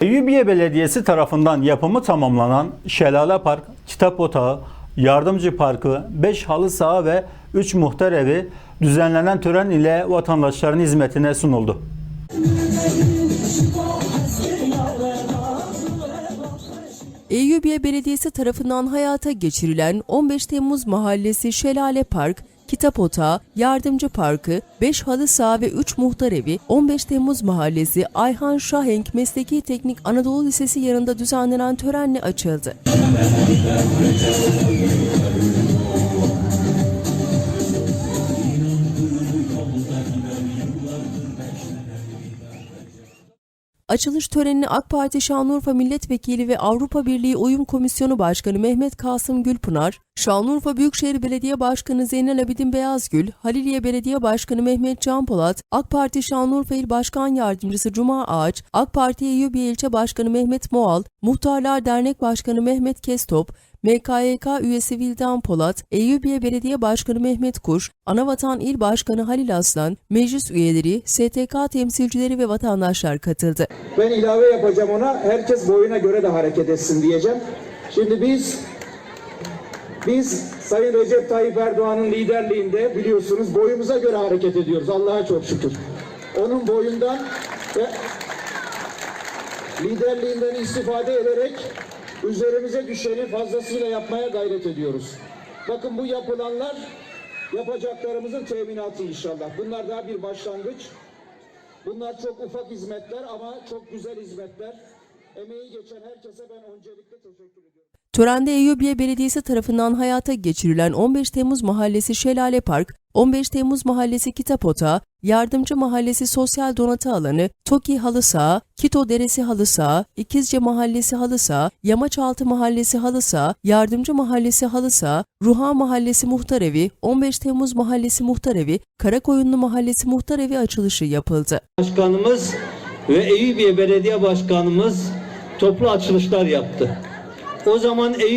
Eyyubiye Belediyesi tarafından yapımı tamamlanan Şelale Park, Kitap Otağı, Yardımcı Parkı, 5 halı saha ve 3 muhtar evi düzenlenen tören ile vatandaşların hizmetine sunuldu. Eyyubiye Belediyesi tarafından hayata geçirilen 15 Temmuz Mahallesi Şelale Park, Kitap Otağı, Yardımcı Parkı, 5 halı saha ve 3 muhtar evi 15 Temmuz Mahallesi Ayhan Şahenk Mesleki Teknik Anadolu Lisesi yanında düzenlenen törenle açıldı. Açılış törenini AK Parti Şanlıurfa Milletvekili ve Avrupa Birliği Uyum Komisyonu Başkanı Mehmet Kasım Gülpınar, Şanlıurfa Büyükşehir Belediye Başkanı Zeynel Abidin Beyazgül, Haliliye Belediye Başkanı Mehmet Can Polat, AK Parti Şanlıurfa İl Başkan Yardımcısı Cuma Ağaç, AK Parti Eyyubiye İlçe Başkanı Mehmet Moal, Muhtarlar Dernek Başkanı Mehmet Kestop, MKYK üyesi Vildan Polat, Eyyubiye Belediye Başkanı Mehmet Kuş, Anavatan İl Başkanı Halil Aslan, meclis üyeleri, STK temsilcileri ve vatandaşlar katıldı. Ben ilave yapacağım ona. Herkes boyuna göre de hareket etsin diyeceğim. Şimdi biz biz Sayın Recep Tayyip Erdoğan'ın liderliğinde biliyorsunuz boyumuza göre hareket ediyoruz. Allah'a çok şükür. Onun boyundan ve liderliğinden istifade ederek üzerimize düşeni fazlasıyla yapmaya gayret ediyoruz. Bakın bu yapılanlar yapacaklarımızın teminatı inşallah. Bunlar daha bir başlangıç. Bunlar çok ufak hizmetler ama çok güzel hizmetler. Emeği geçen herkese ben öncelikle teşekkür ediyorum. Törende Eyyubiye Belediyesi tarafından hayata geçirilen 15 Temmuz Mahallesi Şelale Park, 15 Temmuz Mahallesi Kitap Otağı, Yardımcı Mahallesi Sosyal Donatı Alanı, Toki Halı Saha, Kito Deresi Halı Saha, İkizce Mahallesi Halı Saha, Yamaçaltı Mahallesi Halı Saha, Yardımcı Mahallesi Halı Saha, Ruha Mahallesi Muhtar Evi, 15 Temmuz Mahallesi Muhtar Evi, Karakoyunlu Mahallesi Muhtar Evi açılışı yapıldı. Başkanımız ve Eyüpiye Belediye Başkanımız toplu açılışlar yaptı. O zaman Eyüpiye